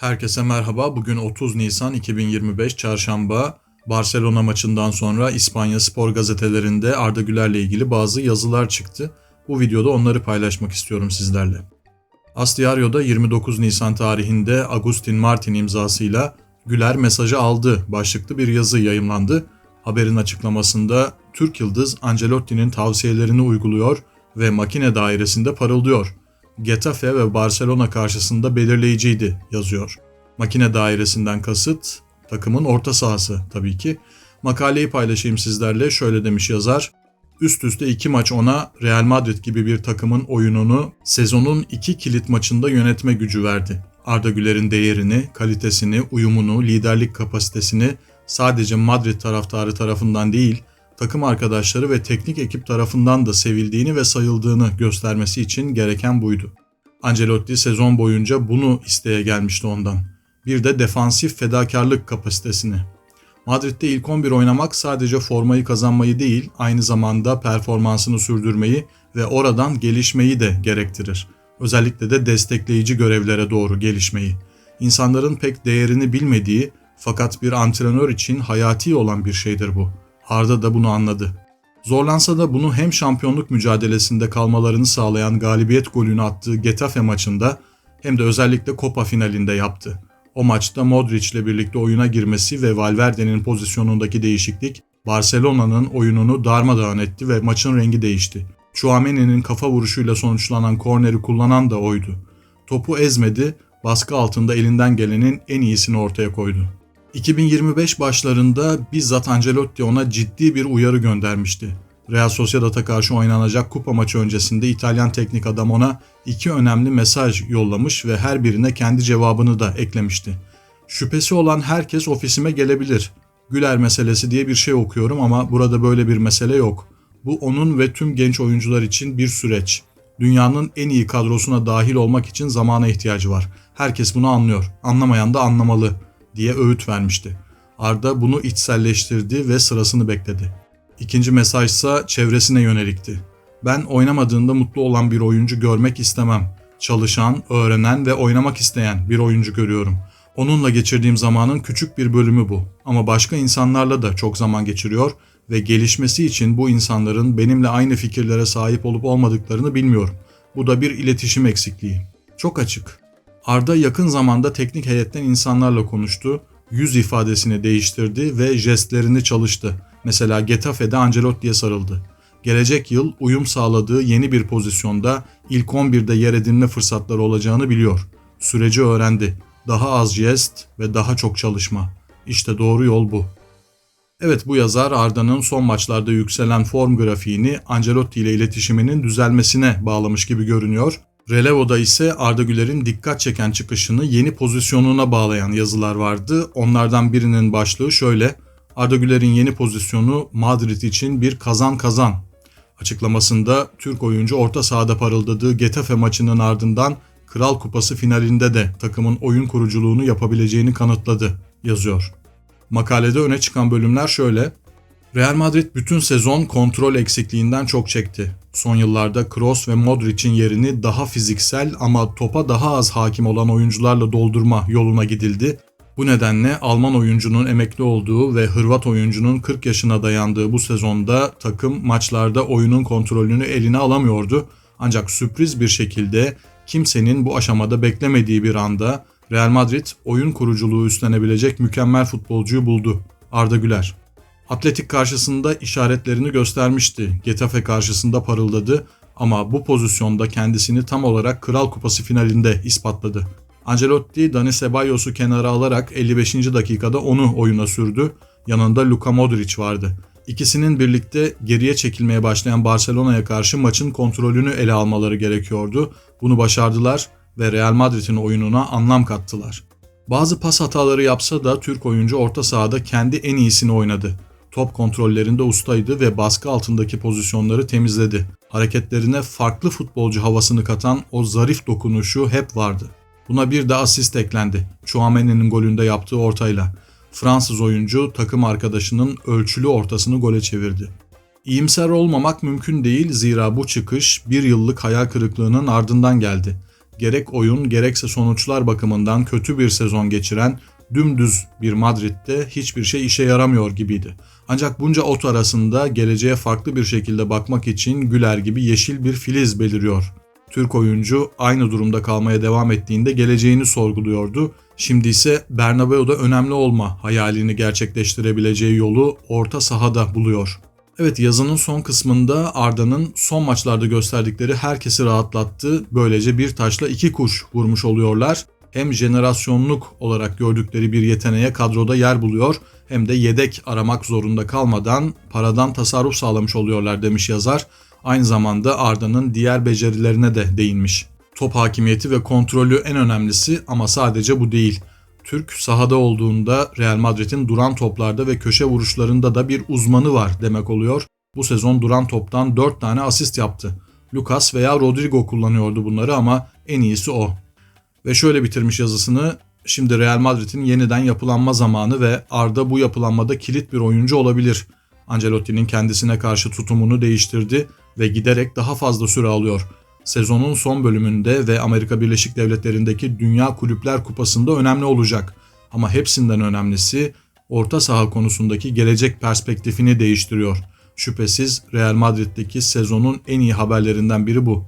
Herkese merhaba. Bugün 30 Nisan 2025 Çarşamba. Barcelona maçından sonra İspanya spor gazetelerinde Arda Güler'le ilgili bazı yazılar çıktı. Bu videoda onları paylaşmak istiyorum sizlerle. As Diario'da 29 Nisan tarihinde Agustin Martin imzasıyla Güler mesajı aldı başlıklı bir yazı yayımlandı. Haberin açıklamasında Türk Yıldız Ancelotti'nin tavsiyelerini uyguluyor ve makine dairesinde parıldıyor. Getafe ve Barcelona karşısında belirleyiciydi yazıyor. Makine dairesinden kasıt takımın orta sahası tabii ki. Makaleyi paylaşayım sizlerle şöyle demiş yazar. Üst üste iki maç ona Real Madrid gibi bir takımın oyununu sezonun iki kilit maçında yönetme gücü verdi. Arda Güler'in değerini, kalitesini, uyumunu, liderlik kapasitesini sadece Madrid taraftarı tarafından değil, takım arkadaşları ve teknik ekip tarafından da sevildiğini ve sayıldığını göstermesi için gereken buydu. Ancelotti sezon boyunca bunu isteye gelmişti ondan. Bir de defansif fedakarlık kapasitesini. Madrid'de ilk 11 oynamak sadece formayı kazanmayı değil, aynı zamanda performansını sürdürmeyi ve oradan gelişmeyi de gerektirir. Özellikle de destekleyici görevlere doğru gelişmeyi. İnsanların pek değerini bilmediği fakat bir antrenör için hayati olan bir şeydir bu. Arda da bunu anladı. Zorlansa da bunu hem şampiyonluk mücadelesinde kalmalarını sağlayan galibiyet golünü attığı Getafe maçında hem de özellikle Copa finalinde yaptı. O maçta Modric ile birlikte oyuna girmesi ve Valverde'nin pozisyonundaki değişiklik Barcelona'nın oyununu darmadağın etti ve maçın rengi değişti. Chouameni'nin kafa vuruşuyla sonuçlanan korneri kullanan da oydu. Topu ezmedi, baskı altında elinden gelenin en iyisini ortaya koydu. 2025 başlarında bizzat Ancelotti ona ciddi bir uyarı göndermişti. Real Sociedad'a karşı oynanacak kupa maçı öncesinde İtalyan teknik adam ona iki önemli mesaj yollamış ve her birine kendi cevabını da eklemişti. Şüphesi olan herkes ofisime gelebilir. Güler meselesi diye bir şey okuyorum ama burada böyle bir mesele yok. Bu onun ve tüm genç oyuncular için bir süreç. Dünyanın en iyi kadrosuna dahil olmak için zamana ihtiyacı var. Herkes bunu anlıyor. Anlamayan da anlamalı diye öğüt vermişti. Arda bunu içselleştirdi ve sırasını bekledi. İkinci mesaj ise çevresine yönelikti. Ben oynamadığında mutlu olan bir oyuncu görmek istemem. Çalışan, öğrenen ve oynamak isteyen bir oyuncu görüyorum. Onunla geçirdiğim zamanın küçük bir bölümü bu. Ama başka insanlarla da çok zaman geçiriyor ve gelişmesi için bu insanların benimle aynı fikirlere sahip olup olmadıklarını bilmiyorum. Bu da bir iletişim eksikliği. Çok açık. Arda yakın zamanda teknik heyetten insanlarla konuştu, yüz ifadesini değiştirdi ve jestlerini çalıştı. Mesela Getafe'de Ancelotti'ye sarıldı. Gelecek yıl uyum sağladığı yeni bir pozisyonda ilk 11'de yer edinme fırsatları olacağını biliyor. Süreci öğrendi. Daha az jest ve daha çok çalışma. İşte doğru yol bu. Evet bu yazar Arda'nın son maçlarda yükselen form grafiğini Ancelotti ile iletişiminin düzelmesine bağlamış gibi görünüyor. Relevo'da ise Arda Güler'in dikkat çeken çıkışını yeni pozisyonuna bağlayan yazılar vardı. Onlardan birinin başlığı şöyle. Arda Güler'in yeni pozisyonu Madrid için bir kazan kazan. Açıklamasında Türk oyuncu orta sahada parıldadığı Getafe maçının ardından Kral Kupası finalinde de takımın oyun kuruculuğunu yapabileceğini kanıtladı, yazıyor. Makalede öne çıkan bölümler şöyle. Real Madrid bütün sezon kontrol eksikliğinden çok çekti. Son yıllarda Kroos ve Modric'in yerini daha fiziksel ama topa daha az hakim olan oyuncularla doldurma yoluna gidildi. Bu nedenle Alman oyuncunun emekli olduğu ve Hırvat oyuncunun 40 yaşına dayandığı bu sezonda takım maçlarda oyunun kontrolünü eline alamıyordu. Ancak sürpriz bir şekilde kimsenin bu aşamada beklemediği bir anda Real Madrid oyun kuruculuğu üstlenebilecek mükemmel futbolcuyu buldu. Arda Güler. Atletik karşısında işaretlerini göstermişti. Getafe karşısında parıldadı ama bu pozisyonda kendisini tam olarak Kral Kupası finalinde ispatladı. Ancelotti Dani Cebalos'u kenara alarak 55. dakikada onu oyuna sürdü. Yanında Luka Modric vardı. İkisinin birlikte geriye çekilmeye başlayan Barcelona'ya karşı maçın kontrolünü ele almaları gerekiyordu. Bunu başardılar ve Real Madrid'in oyununa anlam kattılar. Bazı pas hataları yapsa da Türk oyuncu orta sahada kendi en iyisini oynadı. Top kontrollerinde ustaydı ve baskı altındaki pozisyonları temizledi. Hareketlerine farklı futbolcu havasını katan o zarif dokunuşu hep vardı. Buna bir de asist eklendi. Chouameni'nin golünde yaptığı ortayla. Fransız oyuncu takım arkadaşının ölçülü ortasını gole çevirdi. İyimser olmamak mümkün değil zira bu çıkış bir yıllık hayal kırıklığının ardından geldi. gerek oyun gerekse sonuçlar bakımından kötü bir sezon geçiren dümdüz bir Madrid'de hiçbir şey işe yaramıyor gibiydi. Ancak bunca ot arasında geleceğe farklı bir şekilde bakmak için Güler gibi yeşil bir filiz beliriyor. Türk oyuncu aynı durumda kalmaya devam ettiğinde geleceğini sorguluyordu. Şimdi ise Bernabeu'da önemli olma hayalini gerçekleştirebileceği yolu orta sahada buluyor. Evet yazının son kısmında Arda'nın son maçlarda gösterdikleri herkesi rahatlattı. Böylece bir taşla iki kuş vurmuş oluyorlar. Hem jenerasyonluk olarak gördükleri bir yeteneğe kadroda yer buluyor hem de yedek aramak zorunda kalmadan paradan tasarruf sağlamış oluyorlar demiş yazar. Aynı zamanda Arda'nın diğer becerilerine de değinmiş. Top hakimiyeti ve kontrolü en önemlisi ama sadece bu değil. Türk sahada olduğunda Real Madrid'in duran toplarda ve köşe vuruşlarında da bir uzmanı var demek oluyor. Bu sezon duran toptan 4 tane asist yaptı. Lucas veya Rodrigo kullanıyordu bunları ama en iyisi o. Ve şöyle bitirmiş yazısını. Şimdi Real Madrid'in yeniden yapılanma zamanı ve Arda bu yapılanmada kilit bir oyuncu olabilir. Ancelotti'nin kendisine karşı tutumunu değiştirdi ve giderek daha fazla süre alıyor. Sezonun son bölümünde ve Amerika Birleşik Devletleri'ndeki Dünya Kulüpler Kupası'nda önemli olacak. Ama hepsinden önemlisi orta saha konusundaki gelecek perspektifini değiştiriyor. Şüphesiz Real Madrid'deki sezonun en iyi haberlerinden biri bu.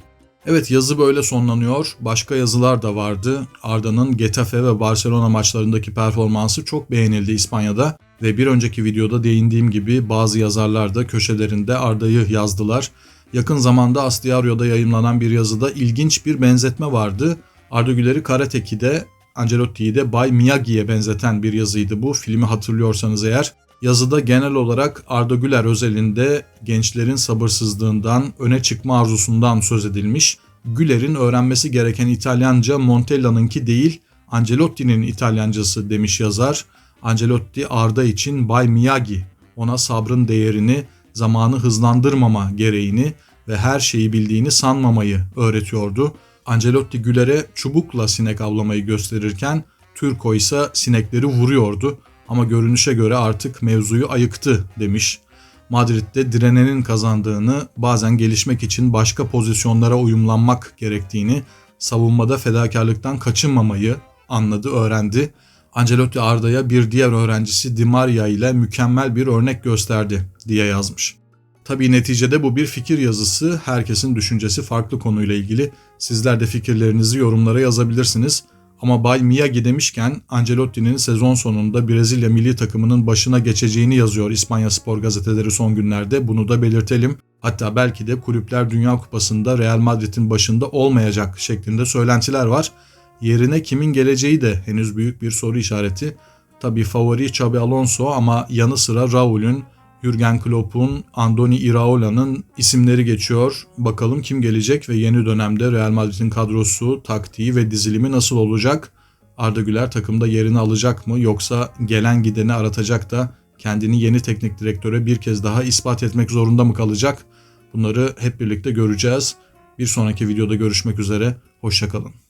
Evet yazı böyle sonlanıyor. Başka yazılar da vardı. Arda'nın Getafe ve Barcelona maçlarındaki performansı çok beğenildi İspanya'da ve bir önceki videoda değindiğim gibi bazı yazarlar da köşelerinde Arda'yı yazdılar. Yakın zamanda Astiario'da yayımlanan bir yazıda ilginç bir benzetme vardı. Arda Güler'i Karateki'de Ancelotti'yi de Bay Miyagi'ye benzeten bir yazıydı bu. Filmi hatırlıyorsanız eğer. Yazıda genel olarak Arda Güler özelinde gençlerin sabırsızlığından, öne çıkma arzusundan söz edilmiş. Güler'in öğrenmesi gereken İtalyanca Montella'nınki değil, Ancelotti'nin İtalyancası demiş yazar. Ancelotti Arda için Bay Miyagi, ona sabrın değerini, zamanı hızlandırmama gereğini ve her şeyi bildiğini sanmamayı öğretiyordu. Ancelotti Güler'e çubukla sinek avlamayı gösterirken Turco ise sinekleri vuruyordu ama görünüşe göre artık mevzuyu ayıktı demiş. Madrid'de direnenin kazandığını, bazen gelişmek için başka pozisyonlara uyumlanmak gerektiğini, savunmada fedakarlıktan kaçınmamayı anladı, öğrendi. Ancelotti Arda'ya bir diğer öğrencisi Di Maria ile mükemmel bir örnek gösterdi diye yazmış. Tabii neticede bu bir fikir yazısı. Herkesin düşüncesi farklı konuyla ilgili. Sizler de fikirlerinizi yorumlara yazabilirsiniz. Ama Bay Miyagi demişken Ancelotti'nin sezon sonunda Brezilya milli takımının başına geçeceğini yazıyor İspanya Spor gazeteleri son günlerde. Bunu da belirtelim. Hatta belki de Kulüpler Dünya Kupası'nda Real Madrid'in başında olmayacak şeklinde söylentiler var. Yerine kimin geleceği de henüz büyük bir soru işareti. Tabii favori Xabi Alonso ama yanı sıra Raul'ün, Jurgen Klopp'un, Andoni Iraola'nın isimleri geçiyor. Bakalım kim gelecek ve yeni dönemde Real Madrid'in kadrosu, taktiği ve dizilimi nasıl olacak? Arda Güler takımda yerini alacak mı yoksa gelen gideni aratacak da kendini yeni teknik direktöre bir kez daha ispat etmek zorunda mı kalacak? Bunları hep birlikte göreceğiz. Bir sonraki videoda görüşmek üzere. Hoşçakalın.